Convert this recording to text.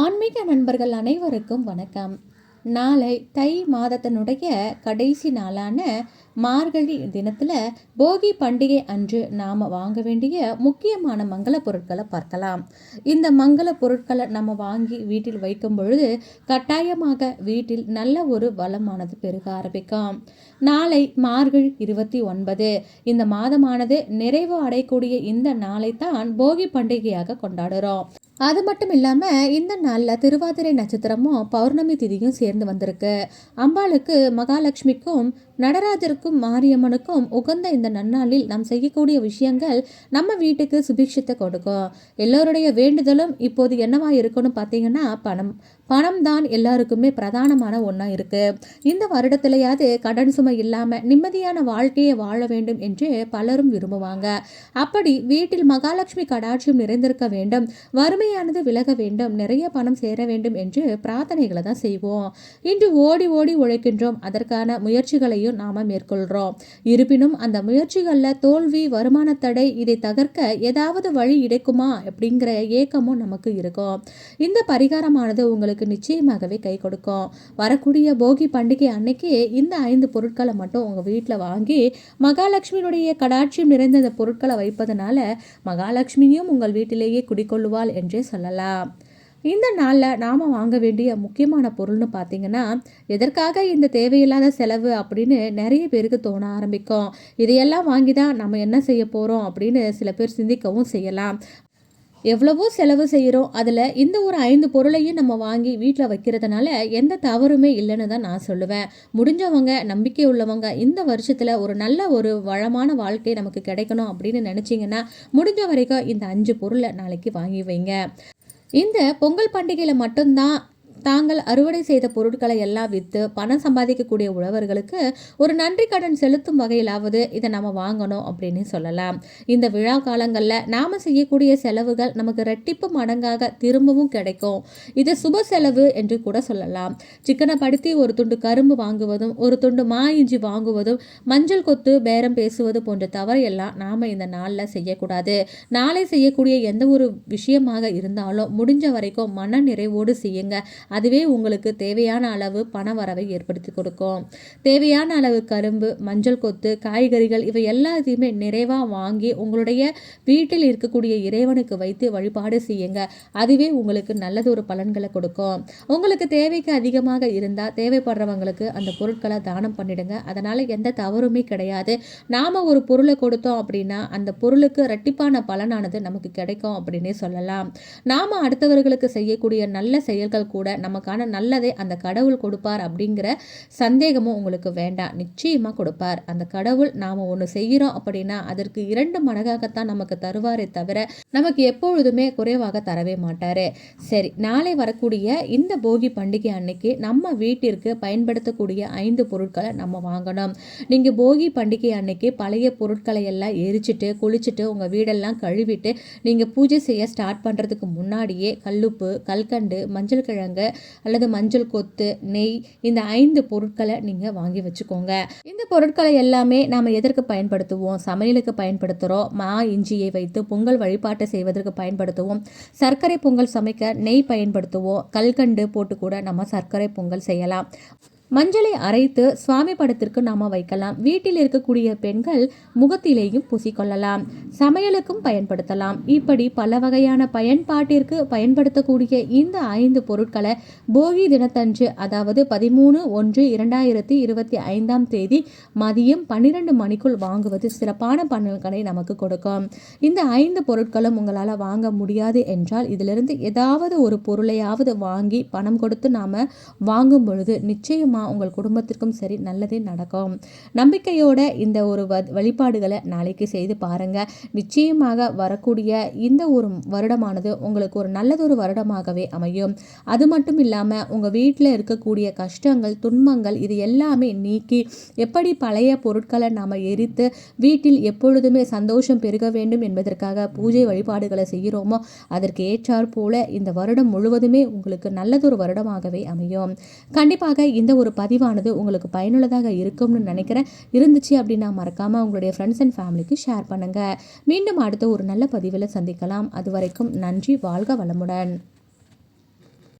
ஆன்மீக நண்பர்கள் அனைவருக்கும் வணக்கம். நாளை தை மாதத்தினுடைய கடைசி நாளான மார்கழி தினத்தில் போகி பண்டிகை அன்று நாம் வாங்க வேண்டிய முக்கியமான மங்கள பொருட்களை பார்க்கலாம். இந்த மங்கள பொருட்களை நம்ம வாங்கி வீட்டில் வைக்கும் பொழுது கட்டாயமாக வீட்டில் நல்ல ஒரு வளமானது பெருக ஆரம்பிக்கும். நாளை மார்கழி இருபத்தி ஒன்பது. இந்த மாதமானது நிறைவு அடையக்கூடிய இந்த நாளை தான் போகி பண்டிகையாக கொண்டாடுறோம். அது மட்டும் இல்லாமல் இந்த நாளில் திருவாதிரை நட்சத்திரமும் பௌர்ணமி திதியும் சேர்ந்து வந்திருக்கு. அம்பாளுக்கு மகாலட்சுமிக்கும் நடராஜருக்கும் மாரியம்மனுக்கும் உகந்த இந்த நன்னாளில் நாம் செய்யக்கூடிய விஷயங்கள் நம்ம வீட்டுக்கு சுபிக்ஷத்தை கொடுக்கும். எல்லோருடைய வேண்டுதலும் இப்போது என்னவா இருக்கும்னு பார்த்தீங்கன்னா பணம். பணம் தான் எல்லாருக்குமே பிரதானமான ஒன்றா இருக்குது இந்த வருடத்திலேயாவது கடன் சுமை இல்லாமல் நிம்மதியான வாழ்க்கையை வாழ வேண்டும் என்று பலரும் விரும்புவாங்க. அப்படி வீட்டில் மகாலட்சுமி கடாட்சியம் நிறைந்திருக்க வேண்டும் வறுமையானது விலக வேண்டும் நிறைய பணம் சேர வேண்டும் என்று பிரார்த்தனைகளை தான் செய்வோம். இன்று ஓடி ஓடி உழைக்கின்றோம் அதற்கான முயற்சிகளையும் நாம் மேற்கொள்கிறோம் இருப்பினும் அந்த முயற்சிகளில் தோல்வி வருமான தடை இதை தகர்க்க ஏதாவது வழி கிடைக்குமா அப்படிங்கிற ஏக்கமும் நமக்கு இருக்கும். இந்த பரிகாரமானது உங்களுக்கு நிச்சயமாகவே கை கொடுக்கும். வரக்கூடிய போகி பண்டிகை அன்னைக்கு இந்த ஐந்து பொருட்களை மட்டும் உங்கள் வீட்டில் வாங்கி மகாலட்சுமியினுடைய கடாட்சியம் நிறைந்த இந்த பொருட்களை வைப்பதனால மகாலட்சுமியும் உங்கள் வீட்டிலேயே குடிக்கொள்ளுவாள் என்றே சொல்லலாம். இந்த நாளில் நாம் வாங்க வேண்டிய முக்கியமான பொருள்னு பார்த்தீங்கன்னா எதற்காக இந்த தேவையில்லாத செலவு அப்படின்னு நிறைய பேருக்கு தோண ஆரம்பிக்கும். இதையெல்லாம் வாங்கி தான் நம்ம என்ன செய்ய போகிறோம் அப்படின்னு சில பேர் சிந்திக்கவும் செய்யலாம். எவ்வளவோ செலவு செய்கிறோம் அதில் இந்த ஒரு ஐந்து பொருளையும் நம்ம வாங்கி வீட்டில் வைக்கிறதுனால எந்த தவறுமே இல்லைன்னு தான் நான் சொல்லுவேன். முடிஞ்சவங்க நம்பிக்கை உள்ளவங்க இந்த வருஷத்தில் ஒரு நல்ல ஒரு வளமான வாழ்க்கை நமக்கு கிடைக்கணும் அப்படின்னு நினச்சிங்கன்னா முடிஞ்ச வரைக்கும் இந்த அஞ்சு பொருளை நாளைக்கு வாங்கி வைங்க. இந்த பொங்கல் பண்டிகையில் மட்டும்தான் தாங்கள் அறுவடை செய்த பொருட்களை எல்லாம் விற்று பணம் சம்பாதிக்கக்கூடிய உழவர்களுக்கு ஒரு நன்றி கடன் செலுத்தும் வகையிலாவது இதை நம்ம வாங்கணும் அப்படின்னு சொல்லலாம். இந்த விழா காலங்களில் நாம் செய்யக்கூடிய செலவுகள் நமக்கு ரெட்டிப்பு மடங்காக திரும்பவும் கிடைக்கும். இது சுப செலவு என்று கூட சொல்லலாம். சிக்கனை படுத்தி ஒரு துண்டு கரும்பு வாங்குவதும் ஒரு துண்டு மா இஞ்சி வாங்குவதும் மஞ்சள் கொத்து பேரம் பேசுவது போன்ற தவறையெல்லாம் நாம் இந்த நாளில் செய்யக்கூடாது. நாளை செய்யக்கூடிய எந்த ஒரு விஷயமாக இருந்தாலும் முடிஞ்ச வரைக்கும் மன நிறைவோடு செய்யுங்க. அதுவே உங்களுக்கு தேவையான அளவு பண வரவை ஏற்படுத்தி கொடுக்கும். தேவையான அளவு கரும்பு மஞ்சள் கொத்து காய்கறிகள் இவை எல்லாத்தையுமே நிறைவாக வாங்கி உங்களுடைய வீட்டில் இருக்கக்கூடிய இறைவனுக்கு வைத்து வழிபாடு செய்யுங்க. அதுவே உங்களுக்கு நல்லது ஒரு பலன்களை கொடுக்கும். உங்களுக்கு தேவைக்கு அதிகமாக இருந்தால் தேவைப்படுறவங்களுக்கு அந்த பொருட்களை தானம் பண்ணிடுங்க. அதனால் எந்த தவறுமே கிடையாது. நாம் ஒரு பொருளை கொடுத்தோம் அப்படின்னா அந்த பொருளுக்கு ரெட்டிப்பான பலனானது நமக்கு கிடைக்கும் அப்படின்னே சொல்லலாம். நாம் அடுத்தவர்களுக்கு செய்யக்கூடிய நல்ல செயல்கள் கூட நமக்கான நல்லதை அந்த கடவுள் கொடுப்பார் அப்படிங்கிற சந்தேகமும் உங்களுக்கு வேண்டாம். நிச்சயமாக கொடுப்பார். அந்த கடவுள் நாம் ஒன்று செய்கிறோம் அப்படின்னா அதற்கு இரண்டு மடங்காகத்தான் நமக்கு தருவாரே தவிர நமக்கு எப்பொழுதுமே குறைவாக தரவே மாட்டார். சரி நாளை வரக்கூடிய இந்த போகி பண்டிகை அன்னைக்கு நம்ம வீட்டிற்கு பயன்படுத்தக்கூடிய ஐந்து பொருட்களை நம்ம வாங்கணும். நீங்கள் போகி பண்டிகை அன்னைக்கு பழைய பொருட்களை எல்லாம் எரிச்சிட்டு குளிச்சுட்டு உங்கள் வீடெல்லாம் கழுவிட்டு நீங்கள் பூஜை செய்ய ஸ்டார்ட் பண்ணுறதுக்கு முன்னாடியே கல்லுப்பு கல்கண்டு மஞ்சள் கிழங்கு அல்லது மஞ்சள் கொத்து நெய் இந்த ஐந்து பொருட்களை நீங்கள் வாங்கி வச்சுக்கோங்க. இந்த பொருட்களை எல்லாமே நாம் எதற்கு பயன்படுத்துவோம்? சமையலுக்கு பயன்படுத்துகிறோம் மா இஞ்சியை வைத்து பொங்கல் வழிபாட்டை செய்வதற்கு பயன்படுத்துவோம். சர்க்கரை பொங்கல் சமைக்க நெய் பயன்படுத்துவோம். கல்கண்டு போட்டு கூட நம்ம சர்க்கரை பொங்கல் செய்யலாம். மஞ்சளை அரைத்து சுவாமி படத்திற்கு நாம் வைக்கலாம். வீட்டில் இருக்கக்கூடிய பெண்கள் முகத்திலேயும் பூசிக்கொள்ளலாம். சமையலுக்கும் பயன்படுத்தலாம். இப்படி பல வகையான பயன்பாட்டிற்கு பயன்படுத்தக்கூடிய இந்த ஐந்து பொருட்களை போகி தினத்தன்று அதாவது பதிமூணு ஒன்று இரண்டாயிரத்தி இருபத்தி ஐந்தாம் தேதி மதியம் பன்னிரெண்டு மணிக்குள் வாங்குவது சிறப்பான பலன்களை நமக்கு கொடுக்கும். இந்த ஐந்து பொருட்களும் உங்களால் வாங்க முடியாது என்றால் இதிலிருந்து ஏதாவது ஒரு பொருளையாவது வாங்கி பணம் கொடுத்து நாம் வாங்கும் பொழுது நிச்சயமாக உங்கள் குடும்பத்திற்கும் சரி நல்லதே நடக்கும். நம்பிக்கையோட இந்த ஒரு வழிபாடுகளை நாளைக்கு செய்து பாருங்கள் நிச்சயமாக வரக்கூடிய இந்த ஒரு வருடமானது உங்களுக்கு ஒரு நல்லதொரு வருடமாகவே அமையும். அது மட்டும் இல்லாமல் உங்கள் வீட்டில் இருக்கக்கூடிய கஷ்டங்கள் துன்பங்கள் இது எல்லாமே நீக்கி எப்படி பழைய பொருட்களை நாம் எரித்து வீட்டில் எப்பொழுதுமே சந்தோஷம் பெருக வேண்டும் என்பதற்காக பூஜை வழிபாடுகளை செய்கிறோமோ அதற்கு ஏற்றாற் போல இந்த வருடம் முழுவதுமே உங்களுக்கு நல்லதொரு வருடமாகவே அமையும். கண்டிப்பாக இந்த ஒரு ஒரு பதிவானது உங்களுக்கு பயனுள்ளதாக இருக்கும்னு நினைக்கிறேன். இருந்துச்சு அப்படின்னா மறக்காமல் உங்களுடைய ஃப்ரெண்ட்ஸ் அண்ட் ஃபேமிலிக்கு ஷேர் பண்ணுங்கள் மீண்டும் அடுத்த ஒரு நல்ல பதிவில் சந்திக்கலாம். அது வரைக்கும் நன்றி வாழ்க வளமுடன்.